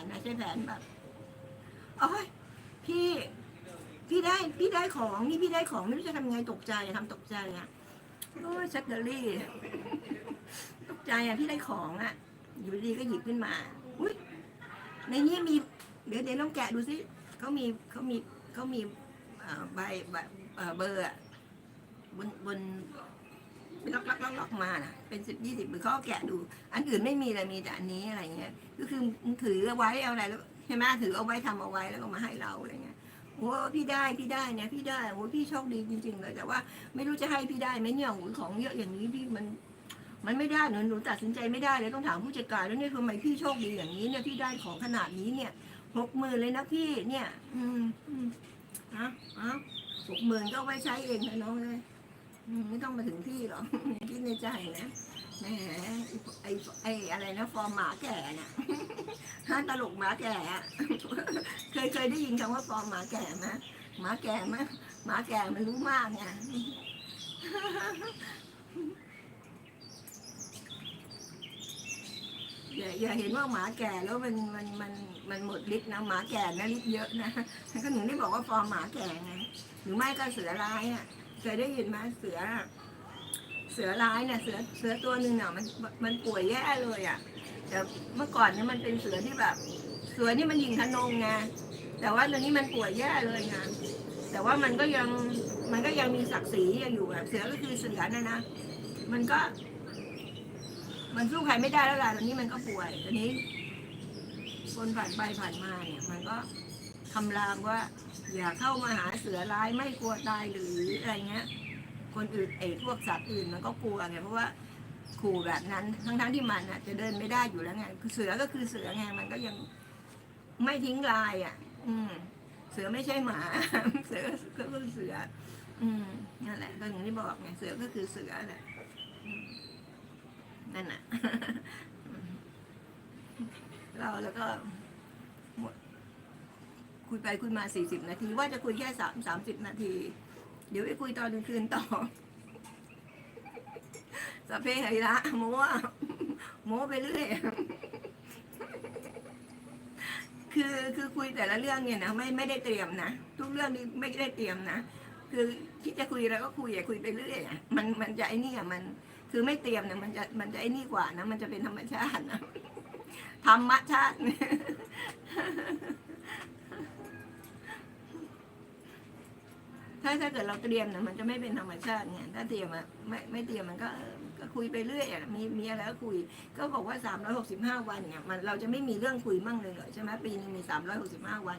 นนะใช้แผนแบบโอ้ยพี่ พี่ได้พี่ได้ของนี่พี่ได้ของไม่รู้จะทำไงตกใจทำตกใจอะโอ้ยชักเดอรี่ ตกใจอะพี่ได้ของอะ อยู่ดีก็หยิบขึ้นมา อุ้ยในนี้มี เดี๋ยวเดี๋ยวลองแกะดูสิเขามีเขามีเขามีใบใบเอ่อเบอร์บนบน ล็อกล็อกล็อกล็อกมาน่ะเป็นสิบยี่สิบหรือเขาแกะดู อันอื่นไม่มีเลยมีแต่อันนี้อะไรเงี้ย ก็คือถือเอาไว้เอาอะไรแล้วใช่ไหมถือเอาไว้ทำเอาไว้แล้วก็มาให้เราอะไรเงี้ยโอ้พี่ได้พี่ได้เนี่ยพี่ได้โอ้พี่โชคดีจริงๆเลยแต่ว่าไม่รู้จะให้พี่ได้ไหมเนี่ยโอ้ของเยอะอย่างนี้พี่มัน มันไม่ได้หนูหนูตัดสินใจไม่ได้เลยต้องถามผู้จัดการแล้วเนี่ยทำไมพี่โชคดีอย่างนี้เนี่ยพี่ได้ของขนาดนี้เนี่ยหกหมื่นเลยนะพี่เนี่ย อืมอืมอะอะหกหมื่นก็ไว้ใช้เองนะน้องเลย ไม่ต้องมาถึงที่หรอกคิดในใจนะแหมไอ้ไอ้อะไรนะ ฟอร์มหมาแก่เนี่ยฮะตลกหมาแก่เคยเคยได้ยินคำว่าฟอร์มหมาแก่ไหมหมาแก่ไหมหมาแก่มันรู้มากไงอย่าอย่าเห็นว่าหมาแก่แล้วมันมันมันมันหมดฤทธิ์นะหมาแก่นะฤทธิ์เยอะนะก็หนูได้บอกว่าฟอร์มหมาแก่ไงหรือไม่ก็เสือร้ายอะ เคยได้ยินไหมเสือ เสือร้ายเนี่ยเสือเสือตัวหนึ่งอะมันมันป่วยแย่เลยอะแต่เมื่อก่อนเนี่ยมันเป็นเสือที่แบบ เสือนี่มันยิงทะนงไงแต่ว่าตอนนี้มันป่วยแย่เลยไงแต่ว่ามันก็ยังมันก็ยังมีศักดิ์ศรีอยู่แบบเสือก็คือเสือนะนะมันก็ มันสู้ใครไม่ได้แล้วล่ะตอนนี้มันก็ป่วยตอนนี้ คนผ่านไปผ่านมาเนี่ย มันก็ คำรามว่า อย่าเข้ามาหาเสือร้ายไม่กลัวตายหรืออะไรเงี้ย คนอื่นเอยพวกสัตว์อื่นมันก็กลัวไงเพราะว่าขู่แบบนั้นทั้งๆที่มันอะ จะเดินไม่ได้อยู่แล้วไงคือเสือก็คือเสือไงมันก็ยังไม่ทิ้งลายอะ อืม เสือไม่ใช่หมา เสือก็คือเสือ อืมนั่นแหละก็อย่างที่บอกไงเสือก็คือเสือแหละนั่นน่ะเราแล้วก็หมด คุยไปคุยมาสี่สิบนาที ว่าจะคุยแค่สามสามสิบนาที เดี๋ยวไปคุยตอนกลางคืนต่อสเพเหระโม้โม้ไปเรื่อยคือคือคุยแต่ละเรื่องเนี่ยนะไม่ไม่ได้เตรียมนะทุกเรื่องนี้ไม่ได้เตรียมนะคือที่จะคุยแล้วก็คุยอะคุยไปเรื่อยอะมันมันจะไอ้นี่อะมันคือไม่เตรียมเนี่ยมันจะมันจะไอ้นี่กว่านะมันจะเป็นธรรมชาตินะธรรมชาติ ถ้าถ้าเกิดเราเตรียมเนี่ยมันจะไม่เป็นธรรมชาติไงถ้าเตรียมอะไม่ไม่เตรียมมันก็ก็คุยไปเรื่อยอะมีมีอะไรก็คุย ก็บอกว่า 365 วันเนี่ยมันเราจะไม่มีเรื่องคุยมั่งเลยเหรอใช่ไหมปีนึงมี 365 วัน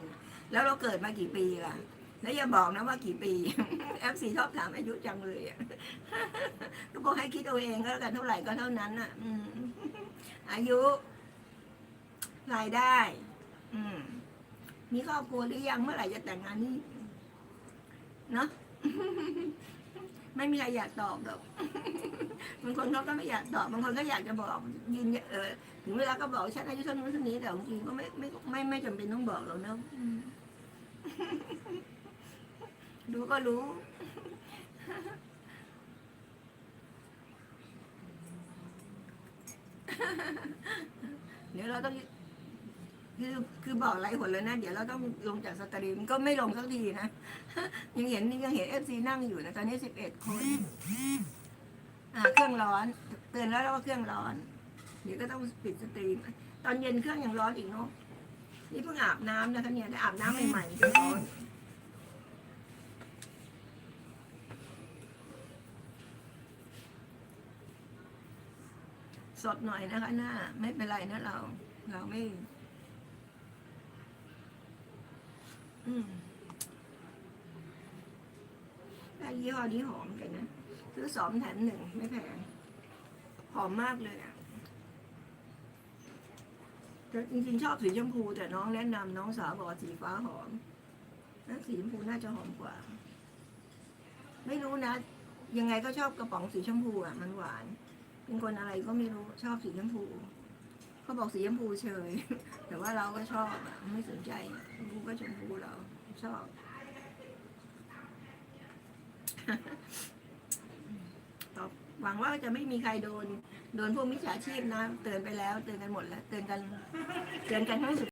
แล้วเราเกิดมากี่ปีล่ะแล้วอย่าบอกนะว่ากี่ปีแอฟซีชอบถามอายุจังเลยอะก็บอกให้คิดเอาเองก็แล้วกันเท่าไหร่ก็เท่านั้นอะอือายุ รายได้ อืมมีครอบครัวหรือยังเมื่อไหร่จะแต่งงานนี่ เนาะไม่มีใครอยากตอบหรอกบางคนเขาก็ไม่อยากตอบบางคนก็อยากจะบอกยืนเออถึงเวลาก็บอกฉันอายุเท่านู้นเท่านี้แต่จริงก็ไม่ไม่ไม่ไม่จำเป็นต้องบอกหรอกนาะอืมดูก็รู้เดี๋ยวเราต้อง คือคือบอกหลายคนแล้วนะ เดี๋ยวเราต้องลงจากสตรีมก็ไม่ลงสักทีนะ ยังเห็นยังเห็นเอฟซีนั่งอยู่นะ ตอนนี้สิบเอ็ดคนอ่าเครื่องร้อน เตือนแล้วว่าเครื่องร้อน เดี๋ยวก็ต้องปิดสตรีม ตอนเย็นเครื่องยังร้อนอีกเนาะนี่เพิ่งอาบน้ำนะคะเนี่ยได้อาบน้ำใหม่ๆก็ร้อนสดหน่อยนะคะหน้า ไม่เป็นไรนะเรา เราไม่ อืมแต่ยี่ห้อนี้หอมกันนะซื้อสองแถมหนึ่งไม่แพงหอมมากเลยอะแต่จริงๆชอบสีชมพูแต่น้องแนะนำน้องสาวบอกสีฟ้าหอมนะสีชมพูน่าจะหอมกว่า ไม่รู้นะ ยังไงก็ชอบกระป๋องสีชมพูอะ มันหวาน เป็นคนอะไรก็ไม่รู้ชอบสีชมพู เขาบอกสีชมพูเฉย แต่ว่าเราก็ชอบอะไม่สนใจชมพูก็ชมพูเราชอบ ตอบหวังว่าจะไม่มีใครโดน โดนพวกมิจฉาชีพนะ เตือนไปแล้ว เตือนกันหมดแล้ว เตือนกัน เตือนกันทั้งสุด